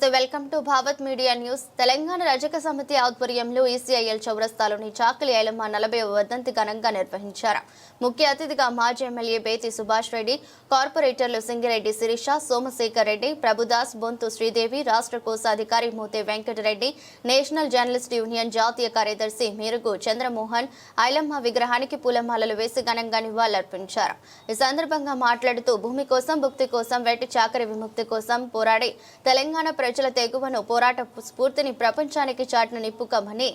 నమస్తే. Welcome to Bhavat media news. Telangana Rajaka Samiti ఆధ్వర్యంలో ECIL చౌరస్తాలోని చాకలి ఐలమ్మ నలభై వర్ధంతి ఘనంగా నిర్వహించారు. ముఖ్య అతిథిగా మాజీ ఎమ్మెల్యే బేతి సుభాష్ రెడ్డి కార్పొరేటర్లు సింగిరెడ్డి శిరీష సోమశేఖర్ రెడ్డి ప్రభుదాస్ బొంతు శ్రీదేవి రాష్ట్ర కోశాధికారి Muthe Venkatareddy national journalist union జాతీయ కార్యదర్శి మేరుగు చంద్రమోహన్ ఐలమ్మ విగ్రహానికి పూలమాలలు వేసి ఘనంగా నివాళులర్పించారు. ఈ సందర్భంగా మాట్లాడుతూ భూమి కోసం భుక్తి కోసం వెట్టి చాకరి విముక్తి కోసం పోరాడి తెలంగాణ ప్రజల తెగువను పోరాట స్ఫూర్తిని ప్రపంచానికి చాటిన నిప్పుకమని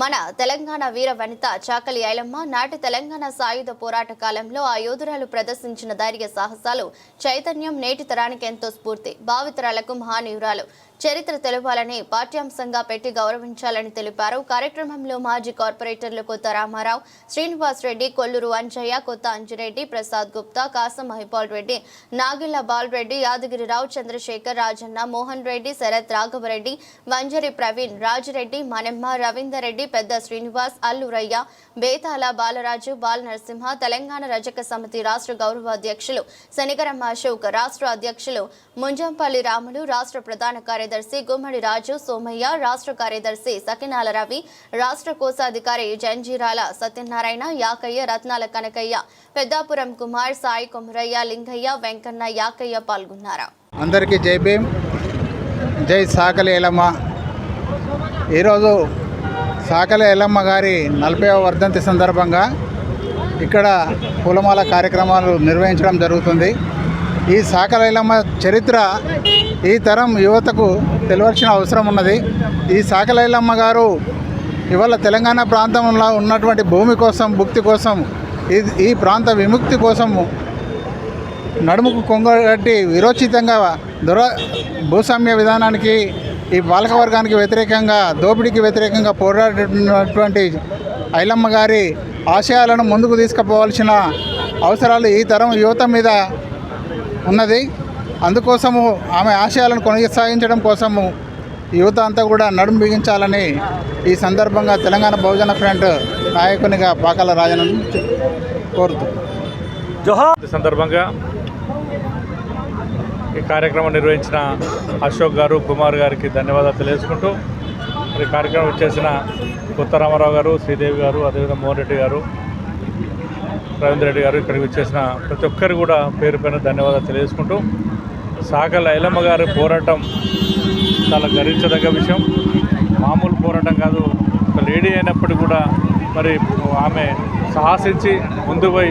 మన తెలంగాణ వీర వనిత చాకలి ఐలమ్మ నాటి తెలంగాణ సాయుధ పోరాట కాలంలో ఆ యోధురాలు ప్రదర్శించిన ధైర్య సాహసాలు చైతన్యం నేటి తరానికి ఎంతో స్ఫూర్తి. భావితరాలకు మహానీయురాలు. చరిత్ర తెలపాలని పాఠ్యాంశంగా పెట్టి గౌరవించాలని తెలిపారు. కార్యక్రమంలో మాజీ కార్పొరేటర్లు కొత్త రామారావు శ్రీనివాస్ రెడ్డి కొల్లూరు అంజయ్య కొత్త అంజిరెడ్డి ప్రసాద్ గుప్తా కాసం మహిపాల్ రెడ్డి నాగిళ్ళ బాలరెడ్డి యాదగిరిరావు చంద్రశేఖర్ రాజన్న మోహన్ రెడ్డి శరత్ రాఘవరెడ్డి వంజరి ప్రవీణ్ రాజిరెడ్డి మనెమ్మ రవీందర్ రెడ్డి పెద్ద శ్రీనివాస్ అల్లురయ్య బేతాల బాలరాజు బాల నరసింహ తెలంగాణ రజక సమితి రాష్ట్ర గౌరవ అధ్యక్షులు శనిగరం అశోక్ రాష్ట్ర అధ్యక్షులు ముంజంపల్లి రాములు రాష్ట్ర ప్రధాన కార్యదర్శి గుమ్మడి రాజు సోమయ్య రాష్ట్ర కార్యదర్శి సకినాల రవి రాష్ట్ర కోశాధికారి జంజీరాల సత్యనారాయణ యాకయ్య రత్నాల కనకయ్య పెద్దాపురం కుమార్ సాయి కుమరయ్య లింగయ్య వెంకన్న యాకయ్య పాల్గొన్నారు. అందరికీ జై భీమ్ జై సాకలి ఎలమ్మ ఈరోజు సాకలి ఎలమ్మ గారి నలభైవ వర్ధంతి సందర్భంగా ఇక్కడ పూలమాల కార్యక్రమాలు నిర్వహించడం జరుగుతుంది. ఈ సాకలేలమ్మ చరిత్ర ఈ తరం యువతకు తెలియాల్సిన అవసరం ఉన్నది. ఈ సాకలైలమ్మ గారు ఇవాళ తెలంగాణ ప్రాంతంలో ఉన్నటువంటి భూమి కోసం భుక్తి కోసం ఈ ఈ ప్రాంత విముక్తి కోసము నడుముకు కొంగట్టి విరోచితంగా దుర భూస్వామ్య విధానానికి ఈ పాలకవర్గానికి వ్యతిరేకంగా దోపిడీకి వ్యతిరేకంగా పోరాడినటువంటి ఐలమ్మ గారి ఆశయాలను ముందుకు తీసుకుపోవాల్సిన అవసరాలు ఈ తరం యువత మీద ఉన్నది. అందుకోసము ఆమె ఆశయాలను కొనసాగించడం కోసము యువత అంతా కూడా నడుము బిగించాలని ఈ సందర్భంగా తెలంగాణ బహుజన ఫ్రంట్ నాయకునిగా పాకాల రాజనను కోరుతూ. ఈ సందర్భంగా ఈ కార్యక్రమం నిర్వహించిన అశోక్ గారు కుమార్ గారికి ధన్యవాదాలు తెలియజేసుకుంటూ మరి కార్యక్రమం వచ్చేసిన కొత్త రామారావు గారు శ్రీదేవి గారు అదేవిధంగా మోహన్ రెడ్డి గారు రవీంద్ర రెడ్డి గారు ఇక్కడికి వచ్చేసిన ప్రతి ఒక్కరు కూడా పేరు పైన ధన్యవాదాలు తెలియజేసుకుంటూ సాకల ఐలమ్మ గారి పోరాటం చాలా గర్వించదగ్గ విషయం. మామూలు పోరాటం కాదు ఒక లేడీ అయినప్పటికీ కూడా మరి ఆమె సాహసించి ముందు పోయి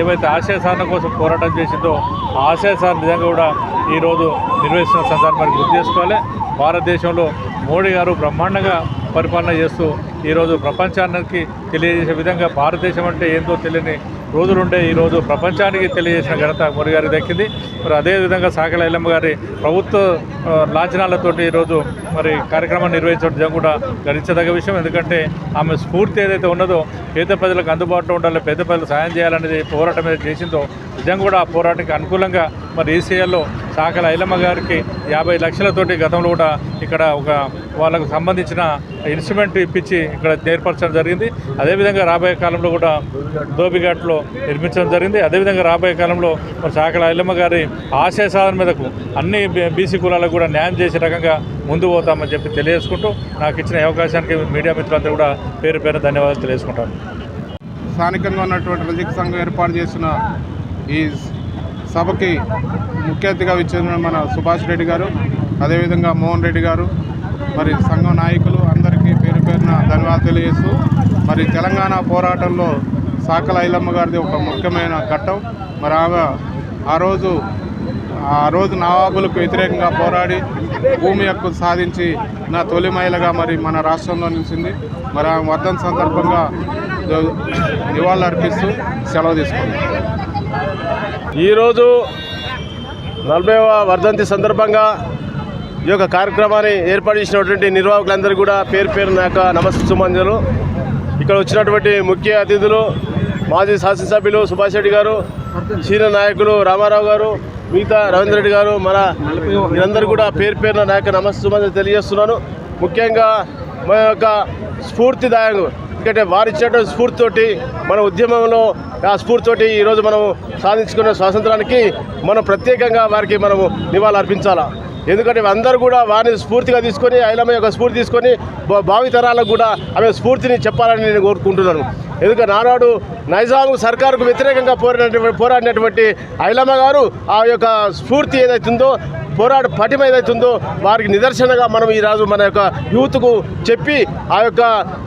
ఏవైతే ఆశయ సాధన కోసం పోరాటం చేసిందో ఆ ఆశయ సాధన నిజంగా కూడా ఈరోజు నిర్వహిస్తున్న సందర్భాన్ని గుర్తు చేసుకోవాలి. భారతదేశంలో మోడీ గారు బ్రహ్మాండంగా పరిపాలన చేస్తూ ఈరోజు ప్రపంచానికి తెలియజేసే విధంగా భారతదేశం అంటే ఏందో తెలియని రోజులుండే ఈరోజు ప్రపంచానికి తెలియజేసిన ఘనత మోడీ గారికి దక్కింది. మరి అదేవిధంగా సాగల ఎల్లమ్మ గారి ప్రభుత్వ ఆ, లాంఛనాలతోటి ఈరోజు మరి కార్యక్రమం నిర్వహించడం నిజంగా కూడా గణించదగ్గ విషయం. ఎందుకంటే ఆమె స్ఫూర్తి ఏదైతే ఉన్నదో పేద ప్రజలకు అందుబాటులో ఉండాలి పేద ప్రజలకు సాయం చేయాలనేది పోరాటం అయితే చేసిందో నిజంగా కూడా ఆ పోరాటానికి అనుకూలంగా మరి ఈసీఎల్లో సాకల ఐలమ్మ గారికి యాభై లక్షలతోటి గతంలో కూడా ఇక్కడ ఒక వాళ్ళకు సంబంధించిన ఇన్స్ట్రుమెంట్ ఇప్పించి ఇక్కడ ఏర్పరచడం జరిగింది. అదేవిధంగా రాబోయే కాలంలో కూడా దోబిఘాట్లో నిర్మించడం జరిగింది. అదేవిధంగా రాబోయే కాలంలో మరి సాకల ఐలమ్మ గారి ఆశయ సాధన మీదకు అన్ని బీసీ కులాలకు కూడా న్యాయం చేసే రకంగా ముందు పోతామని చెప్పి తెలియజేసుకుంటూ నాకు ఇచ్చిన అవకాశానికి మీడియా మిత్రులందరూ కూడా పేరు పేరు ధన్యవాదాలు తెలియజేసుకుంటాను స్థానికంగా ఉన్నటువంటి రజక సంఘం ఏర్పాటు చేసిన ఈ సభకి ముఖ్య అతిథిగా ఇచ్చిన మన సుభాష్ రెడ్డి గారు అదేవిధంగా మోహన్ రెడ్డి గారు మరి సంఘం నాయకులు అందరికీ పేరు పేరున ధన్యవాదాలు తెలియజేస్తూ మరి తెలంగాణ పోరాటంలో సాకల ఐలమ్మ గారిది ఒక ముఖ్యమైన ఘట్టం. మరి ఆమె ఆ రోజు ఆ రోజు నవాబులకు వ్యతిరేకంగా పోరాడి భూమి హక్కు సాధించి నా తొలి మహిళగా మరి మన రాష్ట్రంలో నిలిచింది. మరి ఆమె వర్ధన సందర్భంగా నివాళులు అర్పిస్తూ సెలవు తీసుకుంది ఈరోజు నలభైవ వర్ధంతి సందర్భంగా ఈ యొక్క కార్యక్రమాన్ని ఏర్పాటు చేసినటువంటి నిర్వాహకులందరూ కూడా పేరు పేరు యొక్క నమస్తే సుమంజలు. ఇక్కడ వచ్చినటువంటి ముఖ్య అతిథులు మాజీ శాసనసభ్యులు సుభాష్ రెడ్డి గారు సీనియర్ నాయకులు రామారావు గారు మిగతా రవీంద్ర రెడ్డి గారు మన వీరందరూ కూడా పేరు పేరున నాయక నమస్తే సుమంజలు తెలియజేస్తున్నాను. ముఖ్యంగా మా యొక్క స్ఫూర్తిదాయకు ఎందుకంటే వారు ఇచ్చినటువంటి స్ఫూర్తితోటి మన ఉద్యమంలో ఆ స్ఫూర్తితోటి ఈరోజు మనం సాధించుకున్న స్వాతంత్రానికి మనం ప్రత్యేకంగా వారికి మనము నివాళులు అర్పించాలా. ఎందుకంటే అందరూ కూడా వారిని స్ఫూర్తిగా తీసుకొని ఐలమ్మ యొక్క స్ఫూర్తి తీసుకొని భావితరాలకు కూడా ఆమె స్ఫూర్తిని చెప్పాలని నేను కోరుకుంటున్నాను. ఎందుకంటే నానాడు నైజాం సర్కారుకు వ్యతిరేకంగా పోరాడినటువంటి పోరాడినటువంటి ఐలమ్మ గారు ఆ యొక్క స్ఫూర్తి ఏదైతుందో పోరాట పటిమ ఏదైతుందో వారికి నిదర్శనగా మనం ఈరోజు మన యొక్క యూత్కు చెప్పి ఆ యొక్క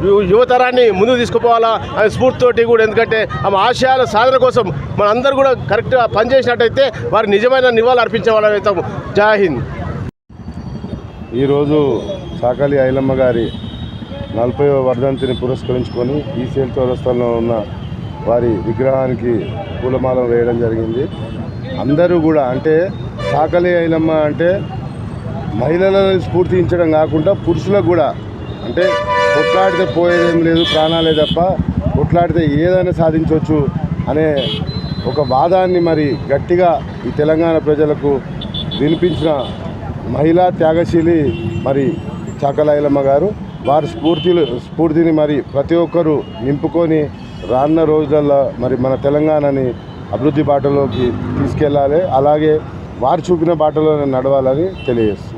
యు- యువతరాన్ని ముందుకు తీసుకుపోవాలా అనే స్ఫూర్తితోటి కూడా. ఎందుకంటే ఆమె ఆశయాల సాధన కోసం మన అందరూ కూడా కరెక్ట్గా పనిచేసినట్టయితే వారికి నిజమైన నివాళులు అర్పించే వాళ్ళం అవుతాము. జై హింద్. ఈరోజు సాకలి ఐలమ్మ గారి నలభై వర్ధంతిని పురస్కరించుకొని ఈసీఎల్ చౌరస్తాలో ఉన్న వారి విగ్రహానికి పూలమాల వేయడం జరిగింది. అందరూ కూడా అంటే సాకలి ఐలమ్మ అంటే మహిళలను స్ఫూర్తించడం కాకుండా పురుషులకు కూడా అంటే కొట్లాడితే పోయేదేం లేదు ప్రాణాలే తప్ప కొట్లాడితే ఏదైనా సాధించవచ్చు అనే ఒక వాదాన్ని మరి గట్టిగా ఈ తెలంగాణ ప్రజలకు వినిపించిన మహిళా త్యాగశీలి మరి చాకలాయలమ్మ గారు. వారి స్ఫూర్తిలు స్ఫూర్తిని మరి ప్రతి ఒక్కరూ నింపుకొని రానున్న రోజులలో మరి మన తెలంగాణని అభివృద్ధి బాటలోకి తీసుకెళ్ళాలి. అలాగే వారు చూపిన బాటలో నడవాలని తెలియజేస్తుంది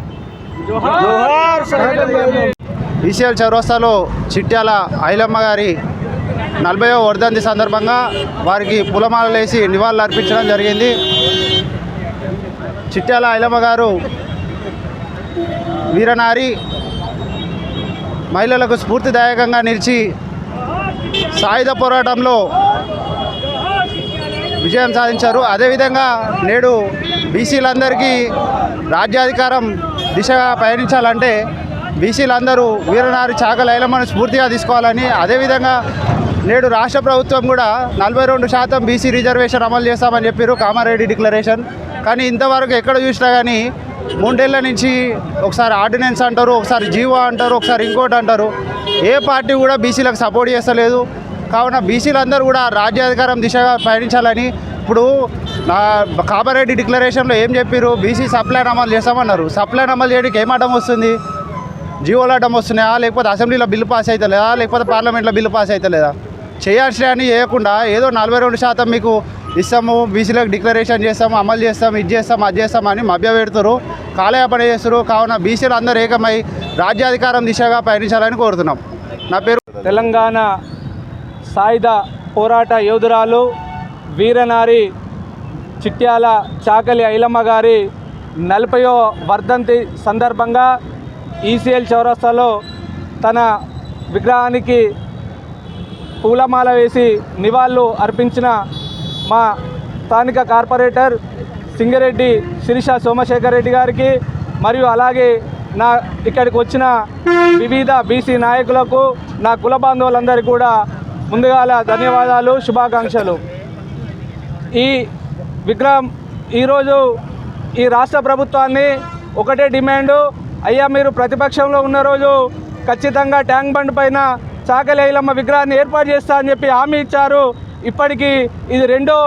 ఈసీఎల్ చౌరస్తాలో చిట్యాల ఐలమ్మ గారి నలభైవ వర్ధంతి సందర్భంగా వారికి పూలమాలలు వేసి నివాళులు అర్పించడం జరిగింది. చిట్యాల ఐలమ్మ గారు వీరనారి మహిళలకు స్ఫూర్తిదాయకంగా నిలిచి సాయుధ పోరాటంలో విజయం సాధించారు. అదేవిధంగా నేడు బీసీలందరికీ రాజ్యాధికారం దిశగా పయనించాలంటే బీసీలందరూ వీరనారి చాక ఐలమ్మను స్ఫూర్తిగా తీసుకోవాలని అదేవిధంగా నేడు రాష్ట్ర ప్రభుత్వం కూడా నలభై రెండు శాతం బీసీ రిజర్వేషన్ అమలు చేస్తామని చెప్పారు కామారెడ్డి డిక్లరేషన్. కానీ ఇంతవరకు ఎక్కడ చూసినా కానీ మూడేళ్ళ నుంచి ఒకసారి ఆర్డినెన్స్ అంటారు ఒకసారి జీవో అంటారు ఒకసారి ఇంకోటి అంటారు. ఏ పార్టీ కూడా బీసీలకు సపోర్ట్ చేస్తలేదు. కావున బీసీలందరూ కూడా రాజ్యాధికారం దిశగా పయనించాలని ఇప్పుడు నా కామారెడ్డి డిక్లరేషన్లో ఏం చెప్పారు బీసీ సప్లైన్ అమలు చేస్తామన్నారు. సప్లైన్ అమలు చేయడానికి ఏం అడ్డం వస్తుంది? జీవోలు అడ్డం వస్తున్నాయా? లేకపోతే అసెంబ్లీలో బిల్లు పాస్ అవుతలేదా లేకపోతే పార్లమెంట్లో బిల్లు పాస్ అవుతలేదా చేయాల్సిన అని చేయకుండా ఏదో నలభై రెండు శాతం మీకు ఇస్తాము బీసీలకు డిక్లరేషన్ చేస్తాము అమలు చేస్తాం ఇది చేస్తాం అది చేస్తాం అని మభ్య పెడుతురు. కాలయాపన చేస్తారు. కావున బీసీలు అందరూ ఏకమై రాజ్యాధికారం దిశగా పయనించాలని కోరుతున్నాం. నా పేరు తెలంగాణ సాయుధ పోరాట యోధురాలు వీరనారి చిట్యాల చాకలి ఐలమ్మ గారి నలభయో వర్ధంతి సందర్భంగా ఈసీఎల్ చౌరస్తాలో తన విగ్రహానికి పూలమాల వేసి నివాళులు అర్పించిన మా స్థానిక కార్పొరేటర్ సింగరెడ్డి శిరీష సోమశేఖర్ రెడ్డి గారికి మరియు అలాగే నా ఇక్కడికి వచ్చిన వివిధ బీసీ నాయకులకు నా కుల బాంధవులందరికీ కూడా ముందుగాల ధన్యవాదాలు శుభాకాంక్షలు. ఈ విగ్రహం ఈరోజు ఈ రాష్ట్ర ప్రభుత్వాన్ని ఒకటే డిమాండు అయ్యా మీరు ప్రతిపక్షంలో ఉన్న రోజు ఖచ్చితంగా ట్యాంక్ బండ్ పైన చాకలి ఐలమ్మ విగ్రహాన్ని ఏర్పాటు చేస్తా అని చెప్పి హామీ ఇచ్చారు. ఇప్పటికీ ఇది రెండో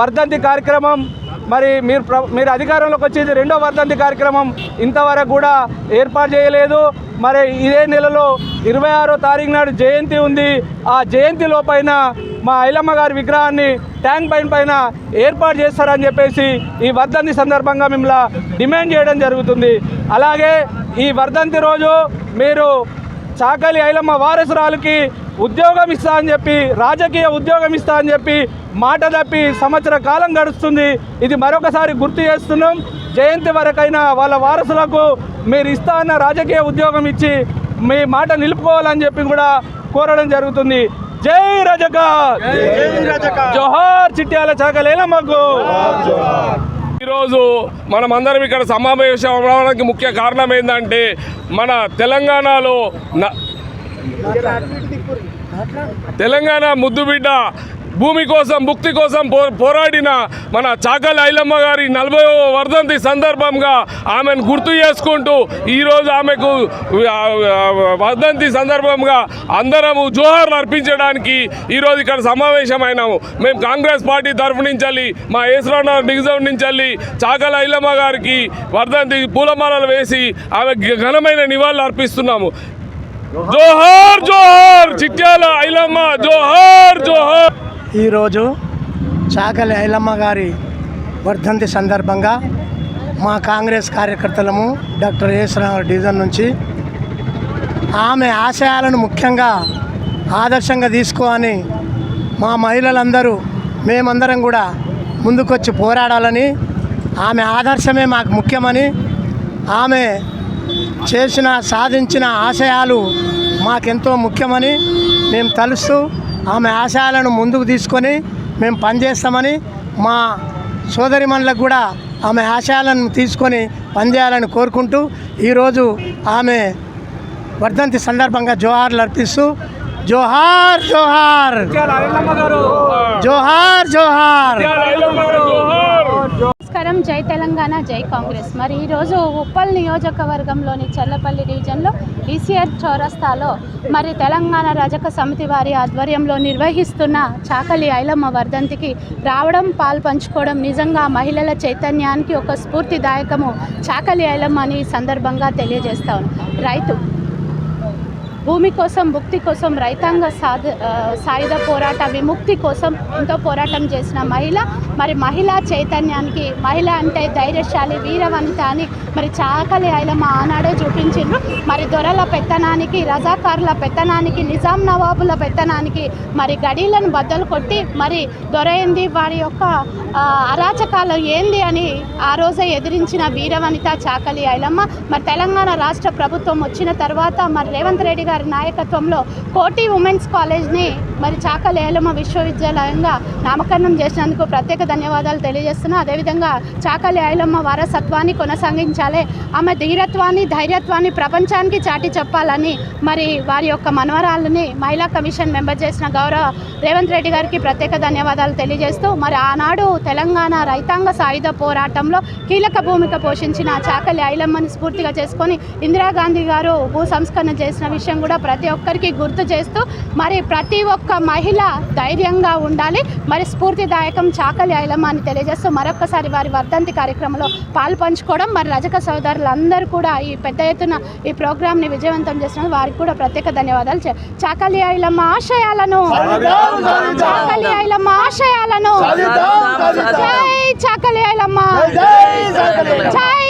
వర్ధంతి కార్యక్రమం. మరి మీరు ప్ర మీరు అధికారంలోకి వచ్చేది రెండో వర్ధంతి కార్యక్రమం ఇంతవరకు కూడా ఏర్పాటు చేయలేదు. మరి ఇదే నెలలో ఇరవై ఆరో తారీఖు నాడు జయంతి ఉంది. ఆ జయంతి లోపైన మా ఐలమ్మ గారి విగ్రహాన్ని ట్యాంక్ పైన పైన ఏర్పాటు చేస్తారని చెప్పేసి ఈ వర్ధంతి సందర్భంగా మిమ్మల్ని డిమాండ్ చేయడం జరుగుతుంది. అలాగే ఈ వర్ధంతి రోజు మీరు చాకలి ఐలమ్మ వారసురాలకి ఉద్యోగం ఇస్తా అని చెప్పి రాజకీయ ఉద్యోగం ఇస్తా అని చెప్పి మాట తప్పి సంవత్సర కాలం గడుస్తుంది. ఇది మరొకసారి గుర్తు చేస్తున్నాం. జయంతి వరకైనా వాళ్ళ వారసులకు మీరు ఇస్తా అన్న రాజకీయ ఉద్యోగం ఇచ్చి మీ మాట నిలుపుకోవాలని చెప్పి కూడా కోరడం జరుగుతుంది. జై రజక జోహార్ చిట్యాల చాకలేలమ్మకు ఈరోజు మనం అందరం ఇక్కడ సమావేశం అవడానికి ముఖ్య కారణం ఏంటంటే మన తెలంగాణలో న- తెలంగాణ ముద్దుబిడ్డ భూమి కోసం ముక్తి కోసం పో పోరాడిన మన చాకలి ఐలమ్మ గారి నలభై వర్ధంతి సందర్భంగా ఆమెను గుర్తు చేసుకుంటూ ఈరోజు ఆమెకు వర్ధంతి సందర్భంగా అందరము జోహార్లు అర్పించడానికి ఈరోజు ఇక్కడ సమావేశమైనాము. మేము కాంగ్రెస్ పార్టీ తరఫు నుంచి మా ఏసరానగర్ నిజం నుంచి చాకలి ఐలమ్మ గారికి వర్ధంతి పూలమాలలు వేసి ఆమె ఘనమైన నివాళులు అర్పిస్తున్నాము. జోహార్. జోహార్ చిట్యాల ఐలమ్మ జోహార్ జోహార్. ఈరోజు చాకలి ఐలమ్మ గారి వర్ధంతి సందర్భంగా మా కాంగ్రెస్ కార్యకర్తలము డాక్టర్ ఏసరావు డివిజన్ నుంచి ఆమె ఆశయాలను ముఖ్యంగా ఆదర్శంగా తీసుకొని మా మహిళలందరూ మేమందరం కూడా ముందుకొచ్చి పోరాడాలని ఆమె ఆదర్శమే మాకు ముఖ్యమని ఆమె చేసిన సాధించిన ఆశయాలు మాకెంతో ముఖ్యమని మేము తలుస్తూ ఆమె ఆశయాలను ముందుకు తీసుకొని మేము పనిచేస్తామని మా సోదరిమణులకు కూడా ఆమె ఆశయాలను తీసుకొని పనిచేయాలని కోరుకుంటూ ఈరోజు ఆమె వర్ధంతి సందర్భంగా జోహార్లు అర్పిస్తూ జోహార్ జోహార్! జోహార్ జోహార్! నమస్కారం. జై తెలంగాణ జై కాంగ్రెస్. మరి ఈరోజు ఉప్పల్ నియోజకవర్గంలోని చల్లపల్లి డివిజన్లో ఈసీఆర్ చౌరస్తాలో మరి తెలంగాణ రజక సమితి వారి ఆధ్వర్యంలో నిర్వహిస్తున్న చాకలి ఐలమ్మ వర్ధంతికి రావడం పాలు పంచుకోవడం నిజంగా మహిళల చైతన్యానికి ఒక స్ఫూర్తిదాయకము. చాకలి ఐలమ్మ అని సందర్భంగా తెలియజేస్తాను రైతు భూమి కోసం ముక్తి కోసం రైతాంగ సాధ సాయుధ పోరాట విముక్తి కోసం ఎంతో పోరాటం చేసిన మహిళ. మరి మహిళా చైతన్యానికి మహిళ అంటే ధైర్యశాలి వీరవంత అని మరి చాకలి ఐలమ్మ ఆనాడే చూపించిండ్రు. మరి దొరల పెత్తనానికి రజాకారుల పెత్తనానికి నిజాం నవాబుల పెత్తనానికి మరి గడీలను బద్దలు కొట్టి మరి దొర ఏంది? వారి యొక్క అరాచకాలు ఏంది అని ఆ రోజే ఎదిరించిన వీరవనిత చాకలి ఐలమ్మ మరి తెలంగాణ రాష్ట్ర ప్రభుత్వం వచ్చిన తర్వాత మరి రేవంత్ రెడ్డి గారి నాయకత్వంలో కోటి ఉమెన్స్ కాలేజ్ని మరి చాకలి లేలమ్మ విశ్వవిద్యాలయంగా నామకరణం చేసినందుకు ప్రత్యేక ధన్యవాదాలు తెలియజేస్తున్నా. అదేవిధంగా చాకలి లేలమ్మ వారసత్వాన్ని కొనసాగించాలి. ఆమె ధీరత్వాన్ని ధైర్యత్వాన్ని ప్రపంచానికి చాటి చెప్పాలని మరి వారి యొక్క మనవరాలని మహిళా కమిషన్ మెంబర్ చేసిన గౌరవ రేవంత్ రెడ్డి గారికి ప్రత్యేక ధన్యవాదాలు తెలియజేస్తూ మరి ఆనాడు తెలంగాణ రైతాంగ సాయుధ పోరాటంలో కీలక భూమిక పోషించిన చాకలి ఐలమ్మని స్ఫూర్తిగా చేసుకొని ఇందిరాగాంధీ గారు భూ సంస్కరణ చేసిన విషయం కూడా ప్రతి ఒక్కరికి గుర్తు చేస్తూ మరి ప్రతి ఒక్క మహిళ ధైర్యంగా ఉండాలి. మరి స్ఫూర్తిదాయకం చాకలి ఐలమ్మ అని తెలియజేస్తూ మరొక్కసారి వారి వర్ధంతి కార్యక్రమంలో పాలు పంచుకోవడం మరి రజక సోదరులందరూ కూడా ఈ పెద్ద ఎత్తున ఈ ప్రోగ్రామ్ని విజయవంతం చేసిన వారికి కూడా ప్రత్యేక ధన్యవాదాలు చాకలి ఐలమ్మ ఆశయాలను. చాకలి ఐలమ్మ ఆశయాలను. జై చాకలి ఐలమ్మ. జై